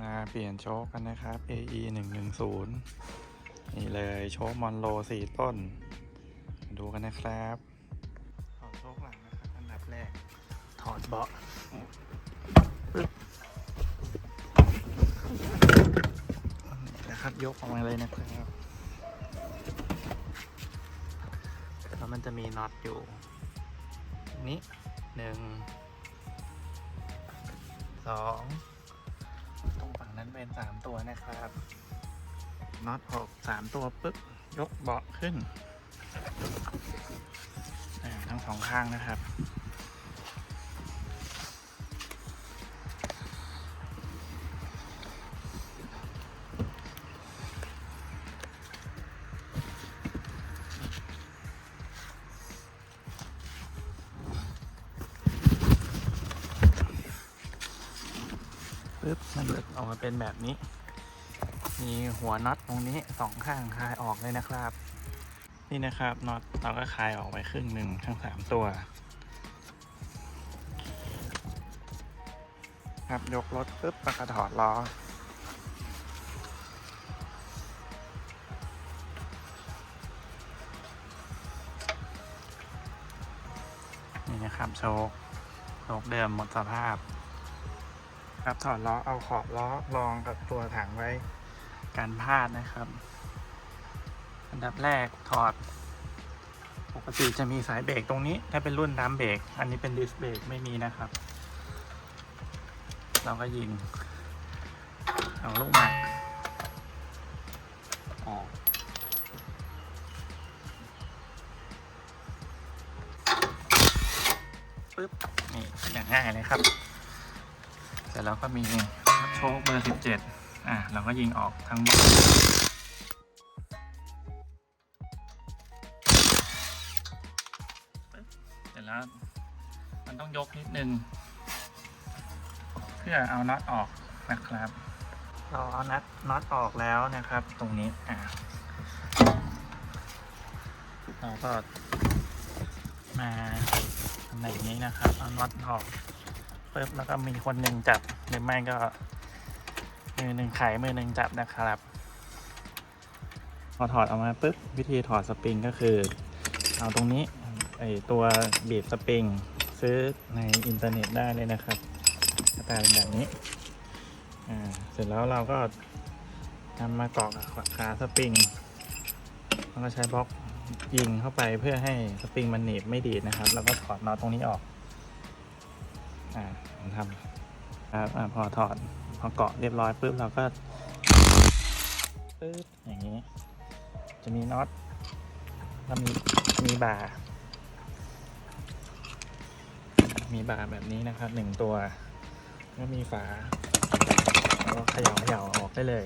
มาเปลี่ยนโชคกันนะครับ AE 1 1 0นี่เลยโชคมอนโล4ต้น ดูกันนะครับถอดโชคหลังนะครับอันดับแรก ถอดเบาะปึ๊บนี่นะครับยกออกมาเลยนะครับแล้วมันจะมีน็อตอยู่ตรงนี้หนึ่งสองตรงฝั่ง นั้นเป็นสามตัวนะครับน็อตออกสามตัวปึ๊บยกเบาะขึ้นทั้งสองข้างนะครับ ปึ๊บมันหลุดออกมาเป็นแบบนี้ มีหัวน็อตตรงนี้สองข้างคลายออกเลยนะครับ นี่นะครับน็อตเราก็คลายออกไปครึ่งหนึ่งทั้งสามตัว ครับยกรถปึ๊บแล้วก็ถอดล้อนี่นะครับโชคโชคเดิมหมดสภาพ ครับถอดล้อเอาขอบล้อรองกับตัวถังไว้การพลาดนะครับ อันดับแรกถอด ปกติจะมีสายเบรกตรงนี้ ถ้าเป็นรุ่นน้ำเบรกอันนี้เป็นดิสเบรกไม่มีนะครับ เราก็ยิงเอาลูกหมากออกปึ๊บนี่อย่างง่ายเลยครับ ร็จแล้วก็มีโชคเบอร์ 17 อะเราก็ยิงออกทั้งหมดเสร็จแล้วมันต้องยกนิดนึง เพื่อเอาน็อตออกนะครับ เราเอาน็อตน็อตออกแล้วนะครับ ตรงนี้อะเราก็มาทำแบบนี้นะครับเอาน็อตออก ปึ๊บแล้วก็มีคนหนึ่งจับหรือไม่ก็มือหนึ่งไขมือหนึ่งจับนะครับพอถอดออกมาปึ๊บวิธีถอดสปริงก็คือ เอาตรงนี้ไอตัวบีบสปริงซื้อในอินเทอร์เน็ตได้เลยนะครับหน้าตาเป็นแบบนี้อ่าเสร็จแล้วเราก็นำมาเกาะกับขาสปริงแล้วก็ใช้บล็อกยิงเข้าไปเพื่อให้สปริงมันหนีบไม่ดีดนะครับ แล้วก็ถอดน็อตตรงนี้ออก อ่าผมทำครับอ่าพอถอดพอเกาะเรียบร้อยปุ๊บเราก็ปึ๊บอย่างนี้ จะมีน็อตแล้วมีมีบาร์มีบาร์แบบนี้นะครับหนึ่งตัวแล้วมีฝาแล้วก็เขย่าเขย่าออกได้เลย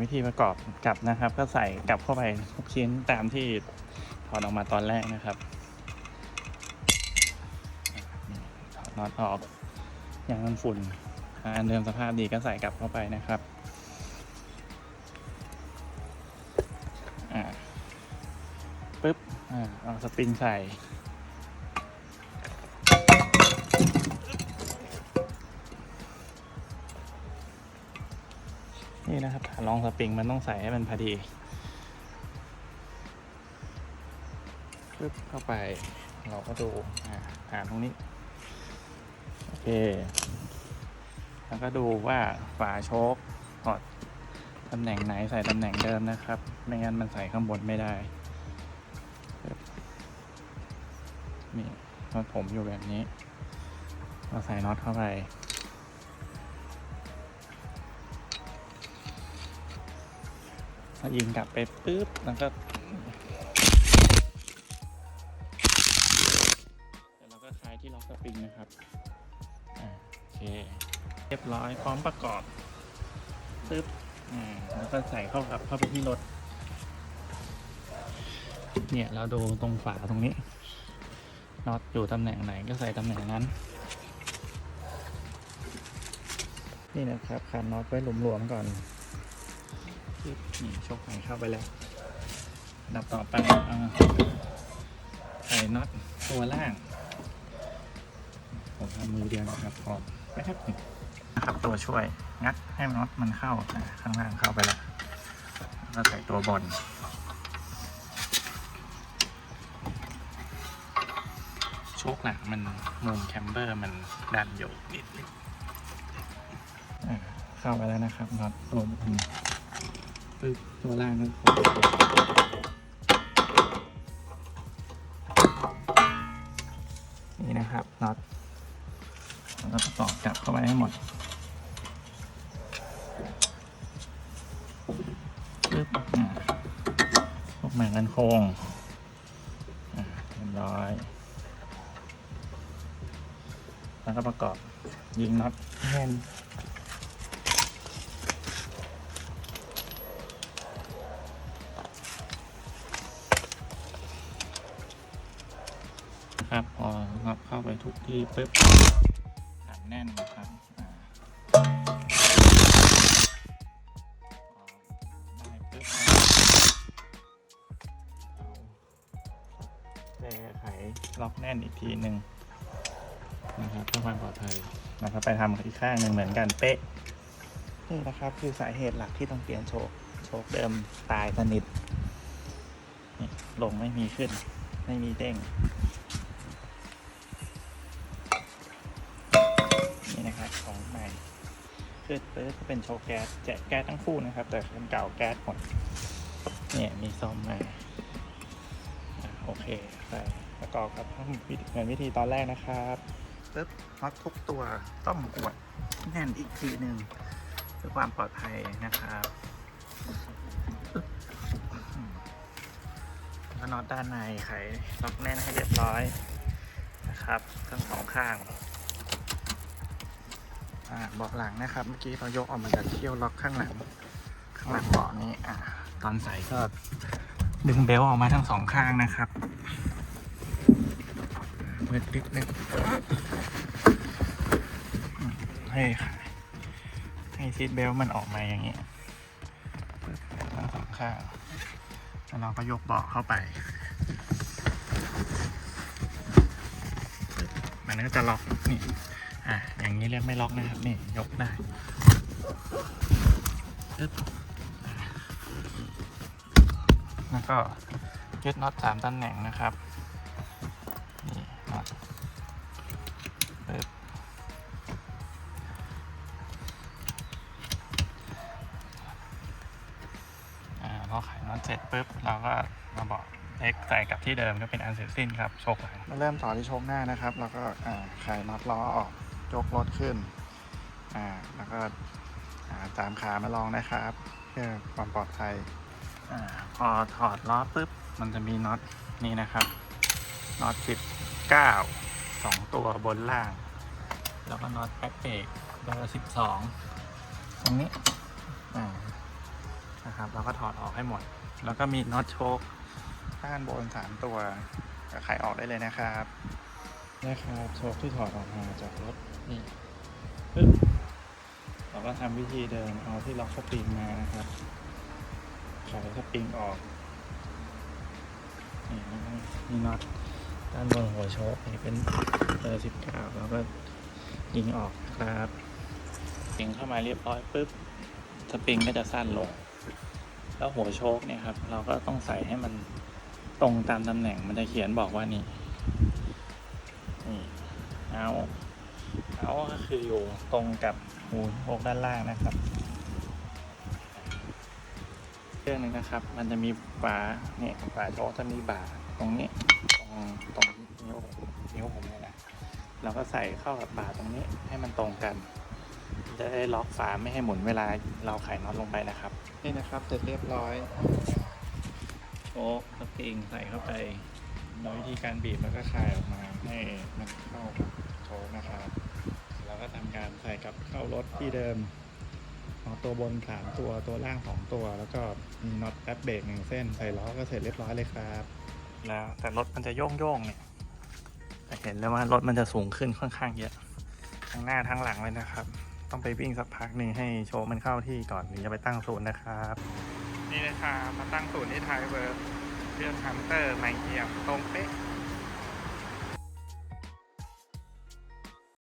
วิธีประกอบกลับนะครับ ก็ใส่กลับเข้าไปทุกชิ้นตามที่ถอดออกมาตอนแรกนะครับถอดน็อตออกยางกันฝุ่นอันเดิมสภาพดีก็ใส่กลับเข้าไปนะครับปึ๊บอ่าเอาสปริงใส่ นี่นะครับฐานรองสปริงมันต้องใส่ให้มันพอดีปึ๊บเข้าไป เราก็ดูฐานตรงนี้ โอเค แล้วก็ดูว่าฝาโชคถอดตำแหน่งไหนใส่ตำแหน่งเดิมนะครับ ไม่งั้นมันใส่ข้างบนไม่ได้ นี่น็อตผมอยู่แบบนี้ เราใส่น็อตเข้าไป ยิงกลับไปปุ๊บแล้วก็เดี๋ยวเราก็คลายที่ล็อกสปริงนะครับโอเคเรียบร้อยพร้อมประกอบปุ๊บอ่าแล้วก็ใส่เข้ากับเข้าไปที่รถ เนี่ยเราดูตรงฝาตรงนี้น็อตอยู่ตำแหน่งไหนก็ใส่ตำแหน่งนั้น นี่นะครับขันน็อตไว้หลวมๆก่อนึบนี่ชกไหเข้าไปแล้วดับต่อไปอ่าใส่น็อตตัวล่างเอามือเดียวนะครับพอแป๊บหนึงนะครับตัวช่วยงัดให้น็อตมันเข้าข้างล่างเข้าไปแล้วแล้วใส่ตัวบนโชคหลังมันมุมแคมเบอร์มันดันอยู่นิดนึงเข้าไปแล้วนะครับน็อตตัวบน ปึ๊บตัวล่างก็ขอนี่นะครับน็อตแล้วก็ประกอบกลับเข้าไปให้หมดปึ๊บอ่าพวกแม่งกันโครงอ่าเรียบร้อย แล้วก็ประกอบยิงน็อตแน่น ครับ พอน็อตเข้าไปทุกที่ปุ๊บหนังแน่นนะครับอ่าพอได้ปุ๊บเอาแก้ไขล็อกแน่นอีกทีหนึ่งนะครับเพื่อความปลอดภัยนะครับไปทำอีกข้างหนึ่งเหมือนกันเป๊ะนี่นะครับคือสาเหตุหลักที่ต้องเปลี่ยนโชคโชคเดิมตายสนิทลงไม่มีขึ้น ไม่มีเด้ง ใหม่ขึ้นเปิดก็เป็นโชคแก๊สแจกแก๊สทั้งคู่นะครับ แต่คนเก่าแก๊สหมดเนี่ยมีซ่อมมาโอเคใส่ประกอบกับทั้งเหมือนวิธีตอนแรกนะครับปึ๊บน็อตทุกตัวต้องอวดแน่นอีกทีหนึ่งเพื่อความปลอดภัยนะครับแล้วน็อตด้านในไขล็อกแน่นให้เรียบร้อยนะครับ ทั้งสองข้าง อ่าเบาะหลังนะครับ เมื่อกี้เรายกออกมาจากเที่ยวล็อกข้างหลัง ข้างหลังเบาะนี้อ่าตอนใส่ก็ดึงเบลต์ออกมาทั้งสองข้างนะครับเมื่อดึกนึงให้ให้ซีทเบลต์มันออกมาอย่างนี้ทั้งสองข้างแล้วเราก็ยกเบาะเข้าไป มันก็จะล็อกนี่ อะอย่างนี้เรียกไม่ล็อกนะครับนี่ยกได้ปึ๊บแล้วก็ยึดน็อตสามตำแหน่งนะครับนี่น็อตปึ๊บพอขายน็อตเสร็จปุ๊บเราก็มาบอกเอ็กใส่กลับที่เดิมก็เป็นอันเสร็จสิ้นครับโชคหลังมาเริ่มต่อที่โชคหน้านะครับ แล้วก็อ่าขายน็อตล้อออก ยกรถขึ้น อ่า แล้วก็อ่าตามขามาลองนะครับ เพื่อความปลอดภัยอาพอถอดล้อปุ๊บ มันจะมีน็อตนี่นะครับน็อตสิบเก้าสองตัวบนล่าง แล้วก็น็อตแพ็คเบรกเบอร์สิบสองตรงนี้อ่านะครับเราก็ถอดออกให้หมด แล้วก็มีน็อตโชคด้านบนสามตัวก็ไขออกได้เลยนะครับ นะครับโชคที่ถอดออกมาจากรถนี่ปึ๊บเราก็ทำวิธีเดิมเอาที่ล็อกสปริงมานะครับไขสปริงออกนี่แล้วก็มีน็อตด้านบนหัวโชคนี่เป็นเบอร์สิบเก้าแล้วก็ยิงออกครับยิงเข้ามาเรียบร้อยปุ๊บสปริงก็จะสั้นลง แล้วหัวโชคเนี่ยครับ เราก็ต้องใส่ให้มันตรงตามตำแหน่งมันจะเขียนบอกว่านี่ เอาเอาก็คืออยู่ตรงกับหูโชคด้านล่างนะครับเรื่องหนึงนะครับ มันจะมีฝาเนี่ยฝาโชคจะมีบ่าตรงนี้ตรงตรงนิ้วนิ้วผมเนี่ยนะเราก็ใส่เข้ากับบ่าตรงนี้ให้มันตรงกัน จะได้ล็อกฝาไม่ให้หมุนเวลาเราไขน็อตลงไปนะครับ นี่นะครับเสร็จเรียบร้อยโชคสปริงใส่เข้าไปโดยวิธีการบีบแล้วก็คลายออกมาให้มันเข้ากับ โชคนะครับแล้วก็ทำการใส่กับเข้ารถที่เดิมเอาตัวบนสามตัวตัวล่างสองตัว แล้วก็มีน็อตแป๊บเบรกหนึ่งเส้นใส่ล้อก็เสร็จเรียบร้อยเลยครับ แล้วแต่รถมันจะโยงโยงๆเนี่ยจะเห็นเลยว่ารถมันจะสูงขึ้นค่อนข้างเยอะทั้งหน้าทั้งหลังเลยนะครับ ต้องไปวิ่งสักพักหนึ่งให้โชว์มันเข้าที่ก่อนถึงจะไปตั้งศูนย์นะครับ นี่เลยค่ะมาตั้งศูนย์ที่ไทยเวิร์กเรื่องฮันเตอร์ไม่เอี่ยมตรงเป๊ะ